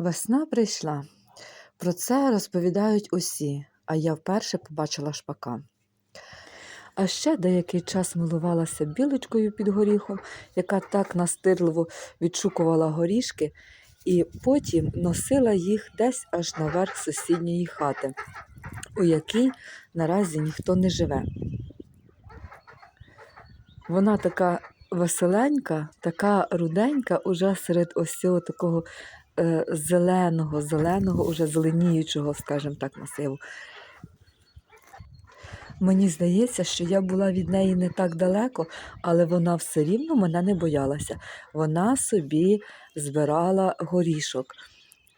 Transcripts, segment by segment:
Весна прийшла. Про це розповідають усі, а я вперше побачила шпака. А ще деякий час милувалася білочкою під горіхом, яка так настирливо відшукувала горішки, і потім носила їх десь аж наверх сусідньої хати, у якій наразі ніхто не живе. Вона така веселенька, така руденька, уже серед ось цього такого зеленого, зеленого, уже зеленіючого, скажімо так, масиву. Мені здається, що я була від неї не так далеко, але вона все рівно мене не боялася. Вона собі збирала горішок.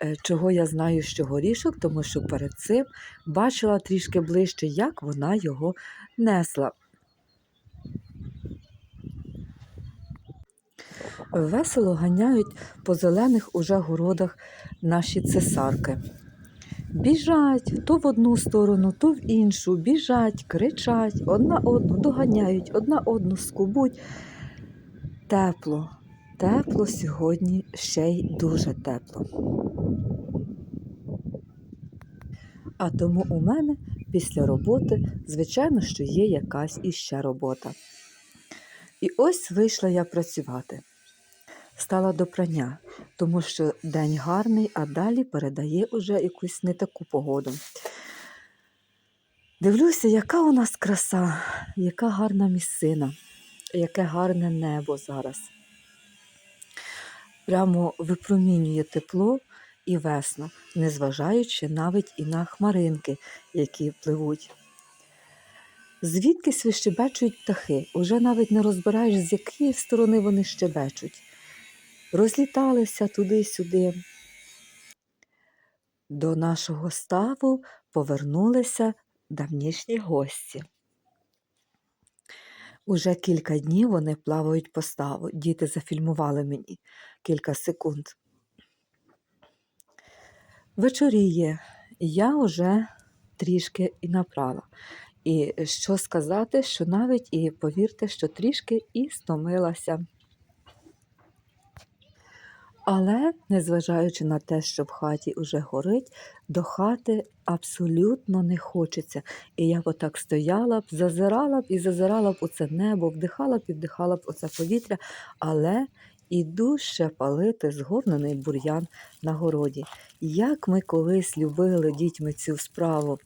Е, Чого я знаю, що горішок, тому що перед цим бачила трішки ближче, як вона його несла. Весело ганяють по зелених уже городах наші цесарки. Біжать то в одну сторону, то в іншу, біжать, кричать, одна одну доганяють, одна одну скубуть. Тепло, тепло сьогодні ще й дуже тепло. А тому у мене після роботи, звичайно, що є якась іще робота. І ось вийшла я працювати. Стала до прання, тому що день гарний, а далі передає уже якусь не таку погоду. Дивлюся, яка у нас краса, яка гарна місцина, яке гарне небо зараз. Прямо випромінює тепло і весну, незважаючи навіть і на хмаринки, які пливуть. Звідкись вищебечують птахи, уже навіть не розбираєш, з якої сторони вони щебечуть. Розліталися туди-сюди. До нашого ставу повернулися давнішні гості. Уже кілька днів вони плавають по ставу. Діти зафільмували мені кілька секунд. Вечоріє, я вже трішки і набрала. І що сказати, що навіть і повірте, що трішки і стомилася. Але, незважаючи на те, що в хаті уже горить, до хати абсолютно не хочеться. І я б отак стояла б, зазирала б і зазирала б у це небо, вдихала б і вдихала б оце повітря, але іду ще палити згорнений бур'ян на городі. Як ми колись любили дітьми цю справу.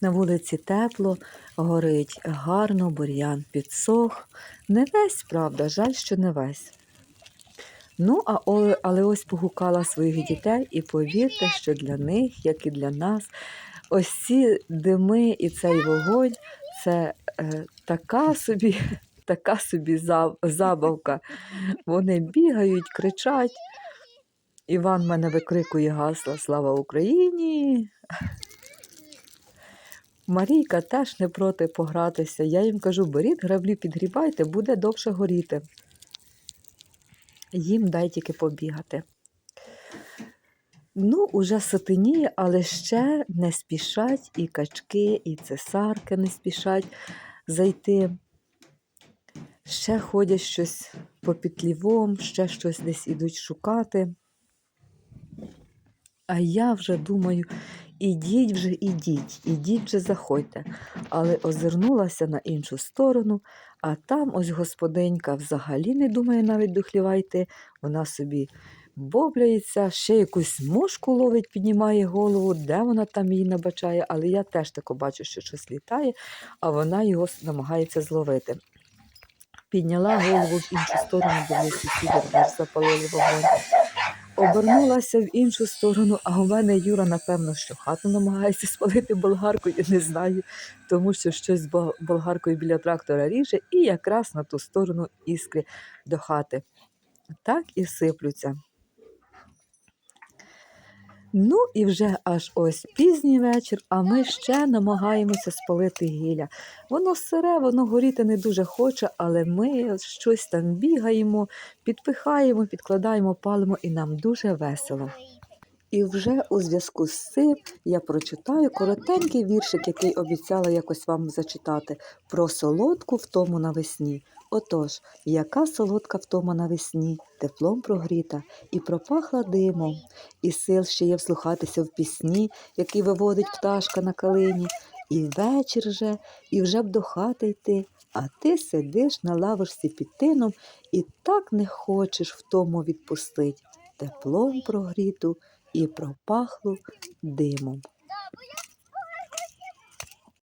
На вулиці тепло, горить гарно, бур'ян підсох. Не весь, правда, жаль, що не весь. Ну, а але ось погукала своїх дітей, і повірте, що для них, як і для нас, ось ці дими і цей вогонь це е, така собі, така собі забавка. Вони бігають, кричать. Іван мене викрикує гасла Слава Україні! Марійка теж не проти погратися. Я їм кажу, беріть граблі, підгрібайте, буде довше горіти. Їм дай тільки побігати. Ну, уже сатиніє, але ще не спішать і качки, і цесарки не спішать зайти. Ще ходять щось по пітлівом, ще щось десь ідуть шукати. А я вже думаю, ідіть вже, ідіть, ідіть вже заходьте. Але озирнулася на іншу сторону, а там ось господинька взагалі не думає навіть до. Вона собі бобляється, ще якусь мошку ловить, піднімає голову, де вона там її набачає, але я теж тако бачу, що щось літає, а вона його намагається зловити. Підняла голову в іншу сторону, де сусіди теж запалили вогонь. Обернулася в іншу сторону, а у мене Юра, напевно, що хату намагається спалити болгаркою, не знаю, тому що щось болгаркою біля трактора ріже, і якраз на ту сторону іскри до хати. Так і сиплються. Ну і вже аж ось пізній вечір, а ми ще намагаємося спалити гілля. Воно сире, воно горіти не дуже хоче, але ми щось там бігаємо, підпихаємо, підкладаємо, палимо, і нам дуже весело. І вже у зв'язку з цим я прочитаю коротенький віршик, який обіцяла якось вам зачитати про солодку в тому навесні. Отож, яка солодка втома навесні, теплом прогріта, і пропахла димом, і сил ще є вслухатися в пісні, які виводить пташка на калині, і вечір же, і вже б до хати йти, а ти сидиш на лавочці під тином і так не хочеш втому відпустить, теплом прогріту і пропахлу димом.